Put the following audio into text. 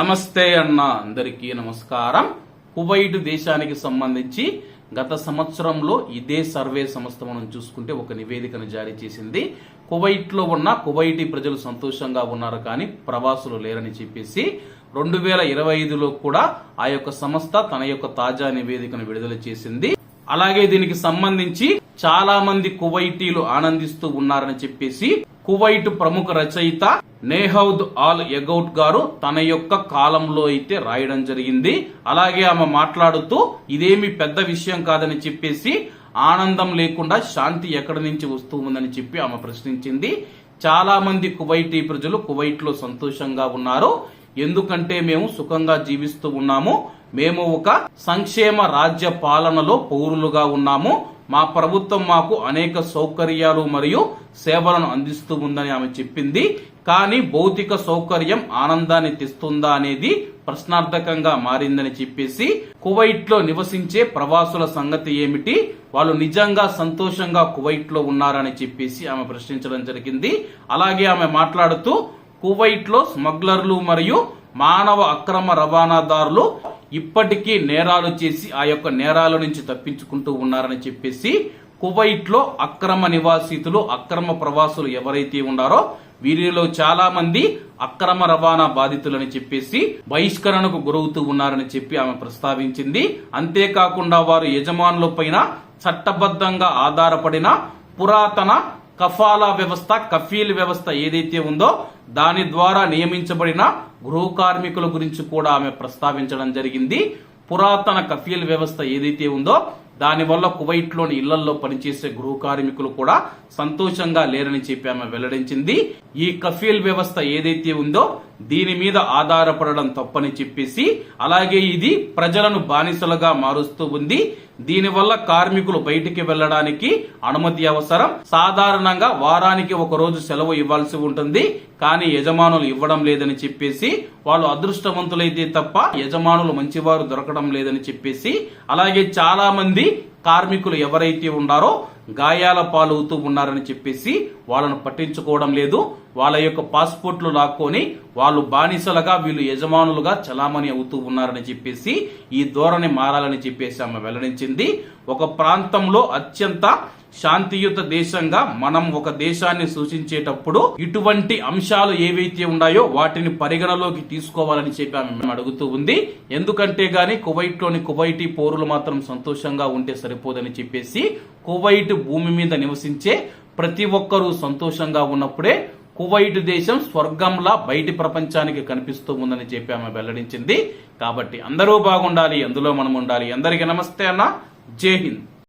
నమస్తే అన్న అందరికీ నమస్కారం. కువైట్ దేశానికి సంబంధించి గత సంవత్సరంలో ఇదే సర్వే సంస్థ మనం చూసుకుంటే ఒక నివేదికను జారీ చేసింది. కువైట్లో ఉన్న కువైటీ ప్రజలు సంతోషంగా ఉన్నారు కానీ ప్రవాసులు లేరని చెప్పేసి రెండు వేల ఇరవై ఐదులో కూడా ఆ యొక్క సంస్థ తన యొక్క తాజా నివేదికను విడుదల చేసింది. అలాగే దీనికి సంబంధించి చాలా మంది కువైటీలు ఆనందిస్తూ ఉన్నారని చెప్పేసి కువైట్ ప్రముఖ రచయిత నేహౌద్ ఆల్ ఎగౌట్ గారు తన యొక్క కాలంలో అయితే రాయడం జరిగింది. అలాగే ఆమె మాట్లాడుతూ ఇదేమి పెద్ద విషయం కాదని చెప్పేసి ఆనందం లేకుండా శాంతి ఎక్కడి నుంచి వస్తూ ఉందని చెప్పి ఆమె ప్రశ్నించింది. చాలా మంది కువైటీ ప్రజలు కువైట్లో సంతోషంగా ఉన్నారు. ఎందుకంటే మేము సుఖంగా జీవిస్తూ ఉన్నాము. మేము ఒక సంక్షేమ రాజ్య పాలనలో పౌరులుగా ఉన్నాము. మా ప్రభుత్వం మాకు అనేక సౌకర్యాలు మరియు సేవలను అందిస్తూ ఉందని ఆమె చెప్పింది. కానీ భౌతిక సౌకర్యం ఆనందాన్ని తెస్తుందా అనేది ప్రశ్నార్థకంగా మారిందని చెప్పేసి కువైట్లో నివసించే ప్రవాసుల సంగతి ఏమిటి? వాళ్ళు నిజంగా సంతోషంగా కువైట్లో ఉన్నారని చెప్పేసి ఆమె ప్రశ్నించడం జరిగింది. అలాగే ఆమె మాట్లాడుతూ కువైట్లో స్మగ్లర్లు మరియు మానవ అక్రమ రవాణాదారులు ఇప్పటికీ నేరాలు చేసి ఆ యొక్క నేరాల నుంచి తప్పించుకుంటూ ఉన్నారని చెప్పేసి కువైట్లో అక్రమ నివాసితులు అక్రమ ప్రవాసులు ఎవరైతే ఉన్నారో వీరిలో చాలా మంది అక్రమ రవాణా బాధితులని చెప్పేసి బహిష్కరణకు గురవుతూ ఉన్నారని చెప్పి ఆమె ప్రస్తావించింది. అంతేకాకుండా వారు యజమానుల పైన చట్టబద్ధంగా ఆధారపడిన పురాతన కఫాలా వ్యవస్థ కఫీల్ వ్యవస్థ ఏదైతే ఉందో దాని ద్వారా నియమించబడిన గృహ కార్మికుల గురించి కూడా ఆమె ప్రస్తావించడం జరిగింది. పురాతన కఫీల్ వ్యవస్థ ఏదైతే ఉందో దానివల్ల కువైట్లోని ఇళ్ళలో పనిచేసే గృహ కార్మికులు కూడా సంతోషంగా లేరని చెప్పి ఆమె వెల్లడించింది. ఈ కఫీల్ వ్యవస్థ ఏదైతే ఉందో దీని మీద ఆధారపడడం తప్పని చెప్పేసి అలాగే ఇది ప్రజలను బానిసలుగా మారుస్తూ ఉంది. దీనివల్ల కార్మికులు బయటికి వెళ్ళడానికి అనుమతి అవసరం. సాధారణంగా వారానికి ఒక రోజు సెలవు ఇవ్వాల్సి ఉంటుంది. కానీ యజమానులు ఇవ్వడం లేదని చెప్పేసి వాళ్ళు అదృష్టవంతులైతే తప్ప యజమానులు మంచివారు దొరకడం లేదని చెప్పేసి అలాగే చాలా మంది కార్మికులు ఎవరైతే ఉన్నారో గాయాల పాలవుతూ ఉన్నారని చెప్పేసి వాళ్ళను పట్టించుకోవడం లేదు. వాళ్ళ యొక్క పాస్పోర్ట్లు లాక్కొని వాళ్ళు బానిసలుగా వీళ్ళు యజమానులుగా చలామణి అవుతూ ఉన్నారని చెప్పేసి ఈ ధోరణి మారాలని చెప్పేసి ఆమె వెల్లడించింది. ఒక ప్రాంతంలో అత్యంత శాంతియుత దేశంగా మనం ఒక దేశాన్ని సూచించేటప్పుడు ఇటువంటి అంశాలు ఏవైతే ఉన్నాయో వాటిని పరిగణలోకి తీసుకోవాలని చెప్పి ఆమె అడుగుతూ ఉంది. ఎందుకంటే గాని కువైట్లోని కువైటీ పౌరులు మాత్రం సంతోషంగా ఉంటే సరిపోదని చెప్పేసి కువైట్ భూమి మీద నివసించే ప్రతి ఒక్కరూ సంతోషంగా ఉన్నప్పుడే కువైట్ దేశం స్వర్గంలా బయటి ప్రపంచానికి కనిపిస్తూ ఉందని చెప్పి ఆమె వెల్లడించింది. కాబట్టి అందరూ బాగుండాలి అందులో మనం ఉండాలి. అందరికీ నమస్తే అన్న. జై హింద్.